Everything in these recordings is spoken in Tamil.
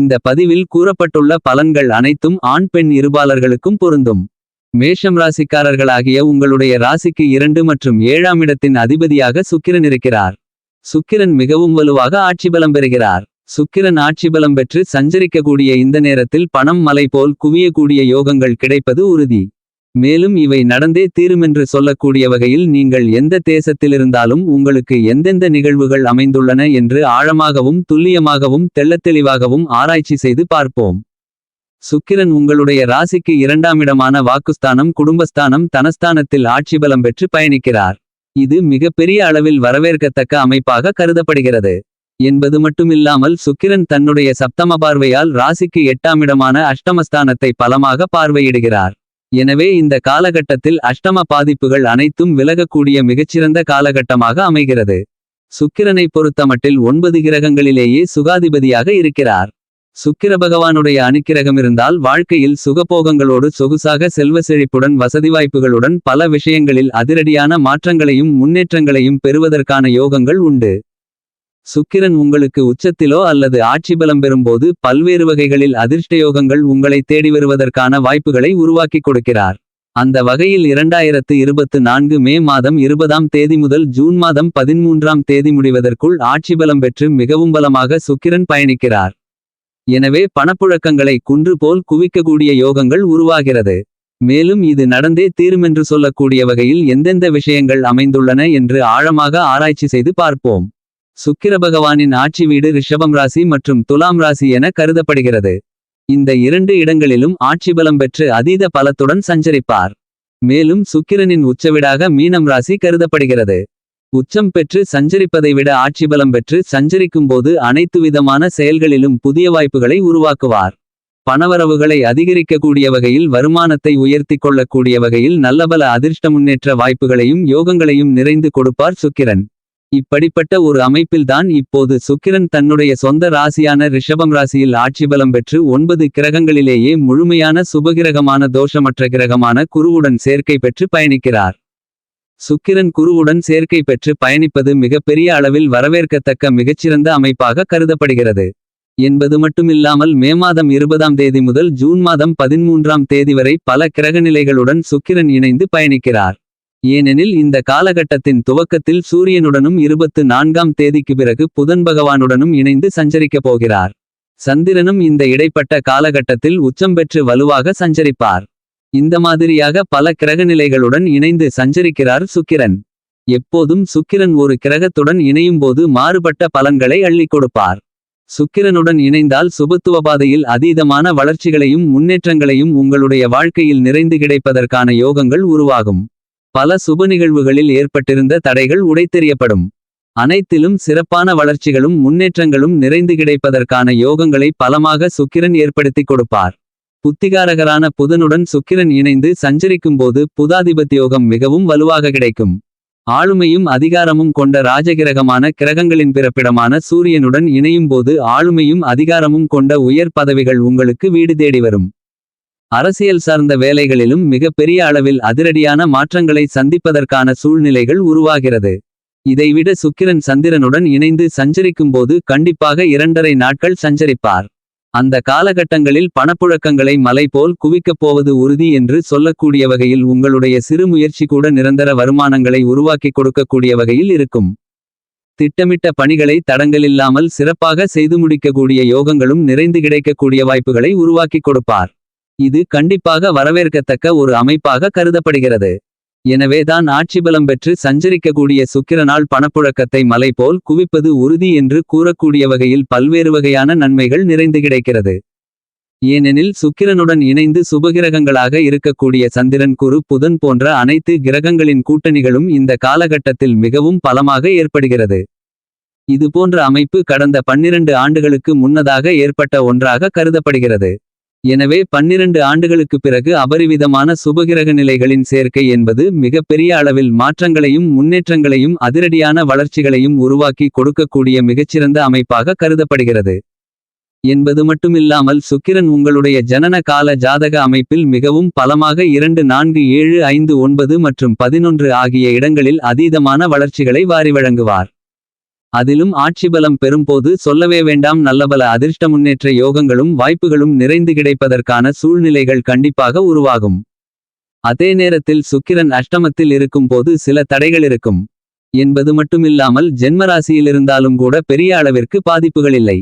இந்த பதிவில் கூறப்பட்டுள்ள பலன்கள் அனைத்தும் ஆண் பெண் இருபாலர்களுக்கும் பொருந்தும். மேஷம் ராசிக்காரர்களாகிய உங்களுடைய ராசிக்கு இரண்டு மற்றும் ஏழாம் இடத்தின் அதிபதியாக சுக்கிரன் இருக்கிறார். சுக்கிரன் மிகவும் வலுவாக ஆட்சி பலம் பெறுகிறார். சுக்கிரன் ஆட்சி பலம் பெற்று சஞ்சரிக்கக்கூடிய இந்த நேரத்தில் பணம் மலை போல் குவியக்கூடிய யோகங்கள் கிடைப்பது உறுதி. மேலும் இவை நடந்தே தீருமென்று சொல்லக்கூடிய வகையில் நீங்கள் எந்த தேசத்திலிருந்தாலும் உங்களுக்கு எந்தெந்த நிகழ்வுகள் அமைந்துள்ளன என்று ஆழமாகவும் துல்லியமாகவும் தெள்ளத்தெளிவாகவும் ஆராய்ச்சி செய்து பார்ப்போம். சுக்கிரன் உங்களுடைய ராசிக்கு இரண்டாம் இடமான வாக்குஸ்தானம் குடும்பஸ்தானம் தனஸ்தானத்தில் ஆட்சி பலம் பெற்று பயணிக்கிறார். இது மிகப்பெரிய அளவில் வரவேற்கத்தக்க அமைப்பாக கருதப்படுகிறது. என்பது மட்டுமில்லாமல் சுக்கிரன் தன்னுடைய சப்தம பார்வையால் ராசிக்கு எட்டாம் இடமான அஷ்டமஸ்தானத்தை பலமாக பார்வையிடுகிறார். எனவே இந்த காலகட்டத்தில் அஷ்டம பாதிப்புகள் அனைத்தும் விலகக்கூடிய மிகச்சிறந்த காலகட்டமாக அமைகிறது. சுக்கிரனை பொறுத்தமட்டில் ஒன்பது கிரகங்களிலேயே சுகாதிபதியாக இருக்கிறார். சுக்கிர பகவானுடைய அணுக்கிரகம் இருந்தால் வாழ்க்கையில் சுகபோகங்களோடு சொகுசாக செல்வ செழிப்புடன் வசதி வாய்ப்புகளுடன் பல விஷயங்களில் அதிரடியான மாற்றங்களையும் முன்னேற்றங்களையும் பெறுவதற்கான யோகங்கள் உண்டு. சுக்கிரன் உங்களுக்கு உச்சத்திலோ அல்லது ஆட்சி பலம் பெறும்போது பல்வேறு வகைகளில் அதிர்ஷ்டயோகங்கள் உங்களை தேடி வருவதற்கான வாய்ப்புகளை உருவாக்கிக் கொடுக்கிறார். அந்த வகையில் இரண்டாயிரத்து இருபத்து நான்கு மே மாதம் இருபதாம் தேதி முதல் ஜூன் மாதம் பதிமூன்றாம் தேதி முடிவதற்குள் ஆட்சி பலம் பெற்று மிகவும் பலமாக சுக்கிரன் பயணிக்கிறார். எனவே பணப்புழக்கங்களை குன்று போல் குவிக்கக்கூடிய யோகங்கள் உருவாகிறது. மேலும் இது நடந்தே தீருமென்று சொல்லக்கூடிய வகையில் எந்தெந்த விஷயங்கள் அமைந்துள்ளன என்று ஆழமாக ஆராய்ச்சி செய்து பார்ப்போம். சுக்கிர பகவானின் ஆட்சி வீடு ரிஷபம் ராசி மற்றும் துலாம் ராசி என கருதப்படுகிறது. இந்த இரண்டு இடங்களிலும் ஆட்சி பலம் பெற்று அதீத பலத்துடன் சஞ்சரிப்பார். மேலும் சுக்கிரனின் உச்சவிடாக மீனம் ராசி கருதப்படுகிறது. உச்சம் பெற்று சஞ்சரிப்பதை விட ஆட்சி பலம் பெற்று சஞ்சரிக்கும்போது அனைத்து விதமான செயல்களிலும் புதிய வாய்ப்புகளை உருவாக்குவார். பணவரவுகளை அதிகரிக்கக்கூடிய வகையில் வருமானத்தை உயர்த்திக் கொள்ளக்கூடிய வகையில் நல்லபல அதிர்ஷ்ட முன்னேற்ற வாய்ப்புகளையும் யோகங்களையும் நிறைந்து கொடுப்பார் சுக்கிரன். இப்படிப்பட்ட ஒரு அமைப்பில்தான் இப்போது சுக்கிரன் தன்னுடைய சொந்த ராசியான ரிஷபம் ராசியில் ஆட்சி பலம் பெற்று ஒன்பது கிரகங்களிலேயே முழுமையான சுபகிரகமான தோஷமற்ற கிரகமான குருவுடன் சேர்க்கை பெற்று பயணிக்கிறார். சுக்கிரன் குருவுடன் சேர்க்கை பெற்று பயணிப்பது மிகப்பெரிய அளவில் வரவேற்கத்தக்க மிகச்சிறந்த அமைப்பாக கருதப்படுகிறது. என்பது மட்டுமில்லாமல் மே மாதம் இருபதாம் தேதி முதல் ஜூன் மாதம் பதிமூன்றாம் தேதி வரை பல கிரகநிலைகளுடன் சுக்கிரன் இணைந்து பயணிக்கிறார். ஏனெனில் இந்த காலகட்டத்தின் துவக்கத்தில் சூரியனுடனும் இருபத்து நான்காம் தேதிக்கு பிறகு புதன் பகவானுடனும் இணைந்து சஞ்சரிக்கப் போகிறார். சந்திரனும் இந்த இடைப்பட்ட காலகட்டத்தில் உச்சம் பெற்று வலுவாக சஞ்சரிப்பார். இந்த மாதிரியாக பல கிரகநிலைகளுடன் இணைந்து சஞ்சரிக்கிறார் சுக்கிரன். எப்போதும் சுக்கிரன் ஒரு கிரகத்துடன் இணையும்போது மாறுபட்ட பலன்களை அள்ளிக் கொடுப்பார். சுக்கிரனுடன் இணைந்தால் சுபத்துவ பாதையில் அதீதமான வளர்ச்சிகளையும் முன்னேற்றங்களையும் உங்களுடைய வாழ்க்கையில் நிறைந்து கிடைப்பதற்கான யோகங்கள் உருவாகும். பல சுப நிகழ்வுகளில் ஏற்பட்டிருந்த தடைகள் உடைத்தெறியப்படும். அனைத்திலும் சிறப்பான வளர்ச்சிகளும் முன்னேற்றங்களும் நிறைந்து கிடைப்பதற்கான யோகங்களை பலமாக சுக்கிரன் ஏற்படுத்திக் கொடுப்பார். புத்திகாரகரான புதனுடன் சுக்கிரன் இணைந்து சஞ்சரிக்கும்போது புதாதிபத்தியோகம் மிகவும் வலுவாக கிடைக்கும். ஆளுமையும் அதிகாரமும் கொண்ட ராஜகிரகமான கிரகங்களின் பிறப்பிடமான சூரியனுடன் இணையும்போது ஆளுமையும் அதிகாரமும் கொண்ட உயர் பதவிகள் உங்களுக்கு வீடு தேடி வரும். அரசியல் சார்ந்த வேலைகளிலும் மிக பெரிய அளவில் அதிரடியான மாற்றங்களை சந்திப்பதற்கான சூழ்நிலைகள் உருவாகிறது. இதைவிட சுக்கிரன் சந்திரனுடன் இணைந்து சஞ்சரிக்கும்போது கண்டிப்பாக இரண்டரை நாட்கள் சஞ்சரிப்பார். அந்த காலகட்டங்களில் பணப்புழக்கங்களை மலை போல் குவிக்கப் போவது உறுதி என்று சொல்லக்கூடிய வகையில் உங்களுடைய சிறு முயற்சி கூட நிரந்தர வருமானங்களை உருவாக்கிக் கொடுக்கக்கூடிய வகையில் இருக்கும். திட்டமிட்ட பணிகளை தடங்கலில்லாமல் சிறப்பாக செய்து முடிக்கக்கூடிய யோகங்களும் நிறைந்து கிடைக்கக்கூடிய வாய்ப்புகளை உருவாக்கிக் கொடுப்பார். இது கண்டிப்பாக வரவேற்கத்தக்க ஒரு அமைப்பாக கருதப்படுகிறது. எனவேதான் ஆட்சி பலம் பெற்று சஞ்சரிக்கக்கூடிய சுக்கிரனால் பணப்புழக்கத்தை மலை போல் குவிப்பது உறுதி என்று கூறக்கூடிய வகையில் பல்வேறு வகையான நன்மைகள் நிறைந்து கிடைக்கிறது. ஏனெனில் சுக்கிரனுடன் இணைந்து சுபகிரகங்களாக இருக்கக்கூடிய சந்திரன் குரு புதன் போன்ற அனைத்து கிரகங்களின் கூட்டணிகளும் இந்த காலகட்டத்தில் மிகவும் பலமாக ஏற்படுகிறது. இதுபோன்ற அமைப்பு கடந்த பன்னிரண்டு ஆண்டுகளுக்கு முன்னதாக ஏற்பட்ட ஒன்றாக கருதப்படுகிறது. எனவே பன்னிரண்டு ஆண்டுகளுக்கு பிறகு அபரிவிதமான சுபகிரக நிலைகளின் சேர்க்கை என்பது மிகப்பெரிய அளவில் மாற்றங்களையும் முன்னேற்றங்களையும் அதிரடியான வளர்ச்சிகளையும் உருவாக்கி கொடுக்கக்கூடிய மிகச்சிறந்த அமைப்பாக கருதப்படுகிறது. என்பது மட்டுமில்லாமல் சுக்கிரன் உங்களுடைய ஜனன கால ஜாதக அமைப்பில் மிகவும் பலமாக இரண்டு நான்கு ஏழு ஐந்து ஒன்பது மற்றும் பதினொன்று ஆகிய இடங்களில் அதீதமான வளர்ச்சிகளை வாரி வழங்குவார். அதிலும் ஆட்சிபலம் பெறும்போது சொல்லவே வேண்டாம் நல்லபல அதிர்ஷ்ட முன்னேற்ற யோகங்களும் வாய்ப்புகளும் நிறைந்து கிடைப்பதற்கான சூழ்நிலைகள் கண்டிப்பாக உருவாகும். அதே நேரத்தில் சுக்கிரன் அஷ்டமத்தில் இருக்கும்போது சில தடைகள் இருக்கும். என்பது மட்டுமில்லாமல் ஜென்மராசியிலிருந்தாலும் கூட பெரிய அளவிற்கு பாதிப்புகள் இல்லை.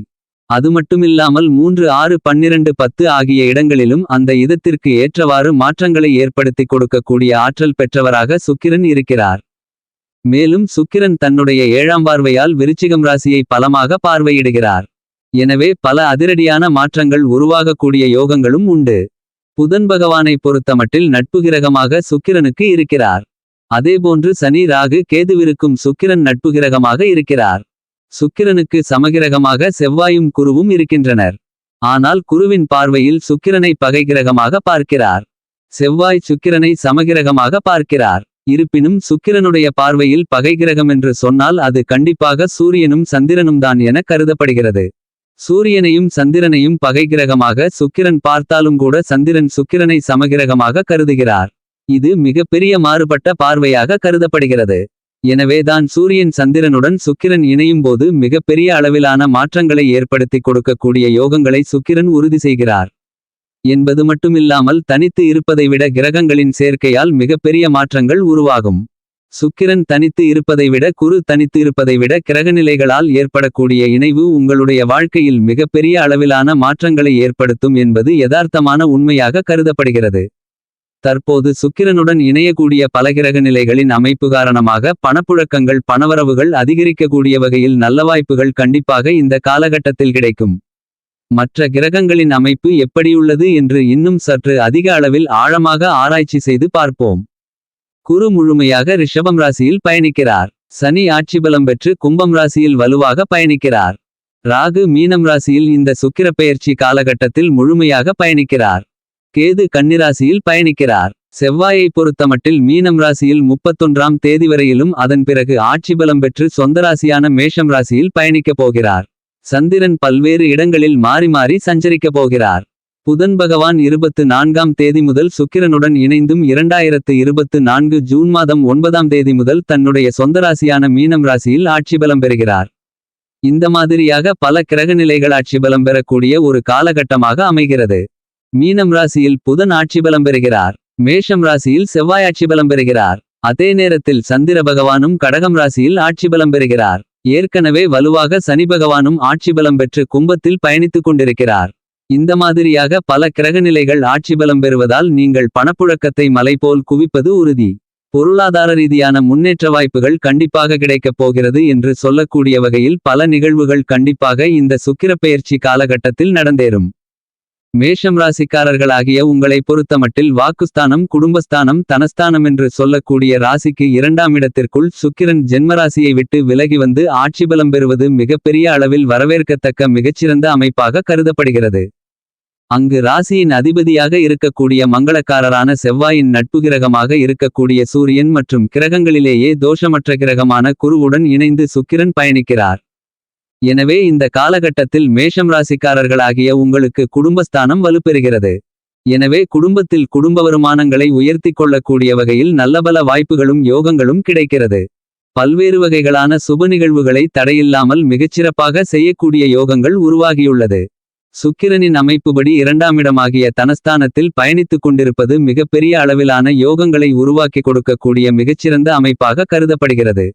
அது மட்டுமில்லாமல் மூன்று ஆறு பன்னிரண்டு பத்து ஆகிய இடங்களிலும் அந்த இதத்திற்கு ஏற்றவாறு மாற்றங்களை ஏற்படுத்திக் கொடுக்கக்கூடிய ஆற்றல் பெற்றவராக சுக்கிரன் இருக்கிறார். மேலும் சுக்கிரன் தன்னுடைய ஏழாம் பார்வையால் விருச்சிகம் ராசியை பலமாக பார்வையிடுகிறார். எனவே பல அதிரடியான மாற்றங்கள் உருவாகக்கூடிய யோகங்களும் உண்டு. புதன் பகவானை பொறுத்தமட்டில் நட்பு கிரகமாக சுக்கிரனுக்கு இருக்கிறார். அதேபோன்று சனி ராகு கேதுவிருக்கும் சுக்கிரன் நட்பு கிரகமாக இருக்கிறார். சுக்கிரனுக்கு சமகிரகமாக செவ்வாயும் குருவும் இருக்கின்றனர். ஆனால் குருவின் பார்வையில் சுக்கிரனை பகை கிரகமாக பார்க்கிறார். செவ்வாய் சுக்கிரனை சமகிரகமாக பார்க்கிறார். இருப்பினும் சுக்கிரனுடைய பார்வையில் பகை கிரகம் என்று சொன்னால் அது கண்டிப்பாக சூரியனும் சந்திரனும் தான் என கருதப்படுகிறது. சூரியனையும் சந்திரனையும் பகை கிரகமாக சுக்கிரன் பார்த்தாலும் கூட சந்திரன் சுக்கிரனை சமகிரகமாக கருதுகிறார். இது மிகப்பெரிய மாறுபட்ட பார்வையாக கருதப்படுகிறது. எனவேதான் சூரியன் சந்திரனுடன் சுக்கிரன் இணையும் போது மிகப்பெரிய அளவிலான மாற்றங்களை ஏற்படுத்தி கொடுக்கக்கூடிய யோகங்களை சுக்கிரன் உறுதி செய்கிறார். என்பது மட்டுமில்லாமல் தனித்து இருப்பதை விட கிரகங்களின் சேர்க்கையால் மிகப்பெரிய மாற்றங்கள் உருவாகும். சுக்கிரன் தனித்து இருப்பதை விட குரு தனித்து இருப்பதை விட கிரகநிலைகளால் ஏற்படக்கூடிய இணைவு உங்களுடைய வாழ்க்கையில் மிகப்பெரிய அளவிலான மாற்றங்களை ஏற்படுத்தும் என்பது யதார்த்தமான உண்மையாக கருதப்படுகிறது. தற்போது சுக்கிரனுடன் இணையக்கூடிய பல கிரக நிலைகளின் அமைப்பு காரணமாக பணப்புழக்கங்கள் பணவரவுகள் அதிகரிக்கக்கூடிய வகையில் நல்ல வாய்ப்புகள் கண்டிப்பாக இந்த காலகட்டத்தில் கிடைக்கும். மற்ற கிரகங்களின் அமைப்பு எப்படியுள்ளது என்று இன்னும் சற்று அதிக அளவில் ஆழமாக ஆராய்ச்சி செய்து பார்ப்போம். குரு முழுமையாக ரிஷபம் ராசியில் பயணிக்கிறார். சனி ஆட்சிபலம் பெற்று கும்பம் ராசியில் வலுவாக பயணிக்கிறார். ராகு மீனம் ராசியில் இந்த சுக்கிர பெயர்ச்சி காலகட்டத்தில் முழுமையாக பயணிக்கிறார். கேது கன்னிராசியில் பயணிக்கிறார். செவ்வாயை பொறுத்தமட்டில் மீனம் ராசியில் முப்பத்தொன்றாம் தேதி வரையிலும் அதன் பிறகு ஆட்சிபலம் பெற்று சொந்த ராசியான மேஷம் ராசியில் பயணிக்கப் போகிறார். சந்திரன் பல்வேறு இடங்களில் மாறி மாறி சஞ்சரிக்கப் போகிறார். புதன் பகவான் இருபத்து நான்காம் தேதி முதல் சுக்கிரனுடன் இணைந்தும் இரண்டாயிரத்து இருபத்து நான்கு ஜூன் மாதம் ஒன்பதாம் தேதி முதல் தன்னுடைய சொந்த ராசியான மீனம் ராசியில் ஆட்சிபலம் பெறுகிறார். இந்த மாதிரியாக பல கிரகநிலைகள் ஆட்சிபலம் பெறக்கூடிய ஒரு காலகட்டமாக அமைகிறது. மீனம் ராசியில் புதன் ஆட்சிபலம் பெறுகிறார். மேஷம் ராசியில் செவ்வாய் ஆட்சிபலம் பெறுகிறார். அதே நேரத்தில் சந்திர பகவானும் கடகம் ராசியில் ஆட்சிபலம் பெறுகிறார். ஏற்கனவே வலுவாக சனி பகவானும் ஆட்சிபலம் பெற்று கும்பத்தில் பயணித்துக் கொண்டிருக்கிறார். இந்த மாதிரியாக பல கிரகநிலைகள் ஆட்சிபலம் பெறுவதால் நீங்கள் பணப்புழக்கத்தை மலை போல் குவிப்பது உறுதி. பொருளாதார ரீதியான முன்னேற்ற வாய்ப்புகள் கண்டிப்பாக கிடைக்கப் போகிறது என்று சொல்லக்கூடிய வகையில் பல நிகழ்வுகள் கண்டிப்பாக இந்த சுக்கிரப்பெயர்ச்சி காலகட்டத்தில் நடந்தேறும். மேஷம் ராசிக்காரர்களாகிய உங்களை பொறுத்தமட்டில் வாக்குஸ்தானம் குடும்பஸ்தானம் தனஸ்தானம் என்று சொல்லக்கூடிய ராசிக்கு இரண்டாம் இடத்திற்குள் சுக்கிரன் ஜென்மராசியை விட்டு விலகி வந்து ஆட்சிபலம் பெறுவது மிகப்பெரிய அளவில் வரவேற்கத்தக்க மிகச்சிறந்த அமைப்பாக கருதப்படுகிறது. அங்கு ராசியின் அதிபதியாக இருக்கக்கூடிய மங்களக்காரரான செவ்வாயின் நட்பு கிரகமாக இருக்கக்கூடிய சூரியன் மற்றும் கிரகங்களிலேயே தோஷமற்ற கிரகமான குருவுடன் இணைந்து சுக்கிரன் பயணிக்கிறார். எனவே இந்த காலகட்டத்தில் மேஷம் ராசிக்காரர்களாகிய உங்களுக்கு குடும்பஸ்தானம் வலுப்பெறுகிறது. எனவே குடும்பத்தில் குடும்ப வருமானங்களை உயர்த்திக் கொள்ளக்கூடிய வகையில் நல்லபல வாய்ப்புகளும் யோகங்களும் கிடைக்கிறது. பல்வேறு வகைகளான சுப நிகழ்வுகளை தடையில்லாமல் மிகச்சிறப்பாக செய்யக்கூடிய யோகங்கள் உருவாகியுள்ளது. சுக்கிரனின் அமைப்புபடி இரண்டாமிடமாகிய தனஸ்தானத்தில் பயணித்துக் கொண்டிருப்பது மிகப்பெரிய அளவிலான யோகங்களை உருவாக்கி கொடுக்கக்கூடிய மிகச்சிறந்த அமைப்பாக கருதப்படுகிறது.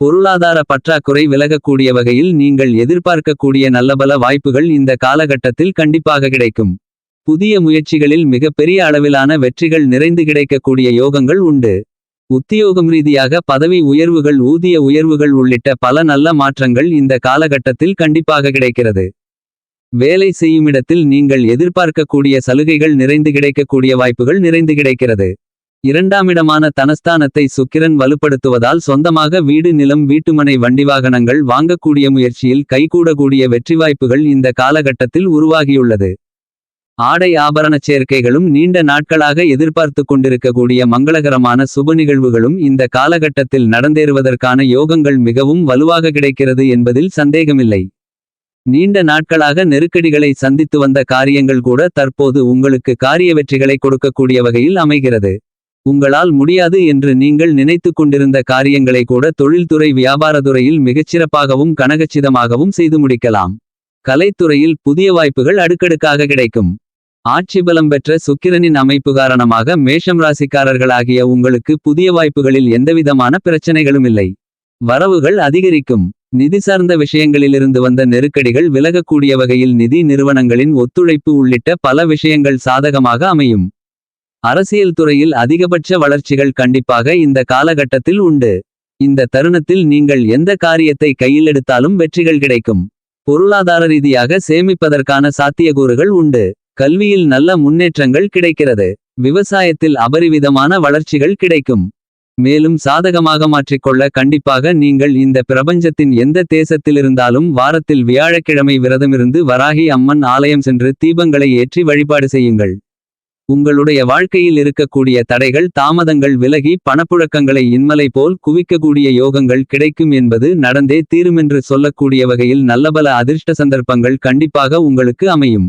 பொருளாதார பற்றாக்குறை விலகக்கூடிய வகையில் நீங்கள் எதிர்பார்க்கக்கூடிய நல்லபல வாய்ப்புகள் இந்த காலகட்டத்தில் கண்டிப்பாக கிடைக்கும். புதிய முயற்சிகளில் மிகப்பெரிய அளவிலான வெற்றிகள் நிறைந்து கிடைக்கக்கூடிய யோகங்கள் உண்டு. உத்தியோகம் ரீதியாக பதவி உயர்வுகள் ஊதிய உயர்வுகள் உள்ளிட்ட பல நல்ல மாற்றங்கள் இந்த காலகட்டத்தில் கண்டிப்பாக கிடைக்கிறது. வேலை செய்யுமிடத்தில் நீங்கள் எதிர்பார்க்கக்கூடிய சலுகைகள் நிறைந்து கிடைக்கக்கூடிய வாய்ப்புகள் நிறைந்து கிடைக்கிறது. இரண்டாமிடமான தனஸ்தானத்தை சுக்கிரன் வலுப்படுத்துவதால் சொந்தமாக வீடு நிலம் வீட்டுமனை வண்டி வாகனங்கள் வாங்கக்கூடிய முயற்சியில் கைகூடக்கூடிய வெற்றி வாய்ப்புகள் இந்த காலகட்டத்தில் உருவாகியுள்ளது. ஆடை ஆபரணச் சேர்க்கைகளும் நீண்ட நாட்களாக எதிர்பார்த்து கொண்டிருக்கக்கூடிய மங்களகரமான சுப நிகழ்வுகளும் இந்த காலகட்டத்தில் நடந்தேறுவதற்கான யோகங்கள் மிகவும் வலுவாக கிடைக்கிறது என்பதில் சந்தேகமில்லை. நீண்ட நாட்களாக நெருக்கடிகளை சந்தித்து வந்த காரியங்கள் கூட தற்போது உங்களுக்கு காரிய வெற்றிகளை கொடுக்கக்கூடிய வகையில் அமைகிறது. உங்களால் முடியாது என்று நீங்கள் நினைத்து கொண்டிருந்த காரியங்களை கூட தொழில்துறை வியாபாரத்துறையில் மிகச்சிறப்பாகவும் கனகச்சிதமாகவும் செய்து முடிக்கலாம். கலைத்துறையில் புதிய வாய்ப்புகள் அடுக்கடுக்காக கிடைக்கும். ஆட்சி பலம் பெற்ற சுக்கிரனின் அமைப்பு காரணமாக மேஷம் ராசிக்காரர்களாகிய உங்களுக்கு புதிய வாய்ப்புகளில் எந்தவிதமான பிரச்சனைகளுமில்லை. வரவுகள் அதிகரிக்கும். நிதி சார்ந்த விஷயங்களிலிருந்து வந்த நெருக்கடிகள் விலகக்கூடிய வகையில் நிதி நிறுவனங்களின் ஒத்துழைப்பு உள்ளிட்ட பல விஷயங்கள் சாதகமாக அமையும். அரசியல் துறையில் அதிகபட்ச வளர்ச்சிகள் கண்டிப்பாக இந்த காலகட்டத்தில் உண்டு. இந்த தருணத்தில் நீங்கள் எந்த காரியத்தை கையில் எடுத்தாலும் வெற்றிகள் கிடைக்கும். பொருளாதார ரீதியாக சேமிப்பதற்கான சாத்தியக்கூறுகள் உண்டு. கல்வியில் நல்ல முன்னேற்றங்கள் கிடைக்கிறது. விவசாயத்தில் அபரிவிதமான வளர்ச்சிகள் கிடைக்கும். மேலும் சாதகமாக மாற்றிக்கொள்ள கண்டிப்பாக நீங்கள் இந்த பிரபஞ்சத்தின் எந்த தேசத்திலிருந்தாலும் வாரத்தில் வியாழக்கிழமை விரதமிருந்து வராகி அம்மன் ஆலயம் சென்று தீபங்களை ஏற்றி வழிபாடு செய்யுங்கள். உங்களுடைய வாழ்க்கையில் இருக்கக்கூடிய தடைகள் தாமதங்கள் விலகி பணப்புழக்கங்களை இன்மலை போல் குவிக்கக்கூடிய யோகங்கள் கிடைக்கும் என்பது நடந்தே தீருமென்று சொல்லக்கூடிய வகையில் நல்லபல அதிர்ஷ்ட சந்தர்ப்பங்கள் கண்டிப்பாக உங்களுக்கு அமையும்.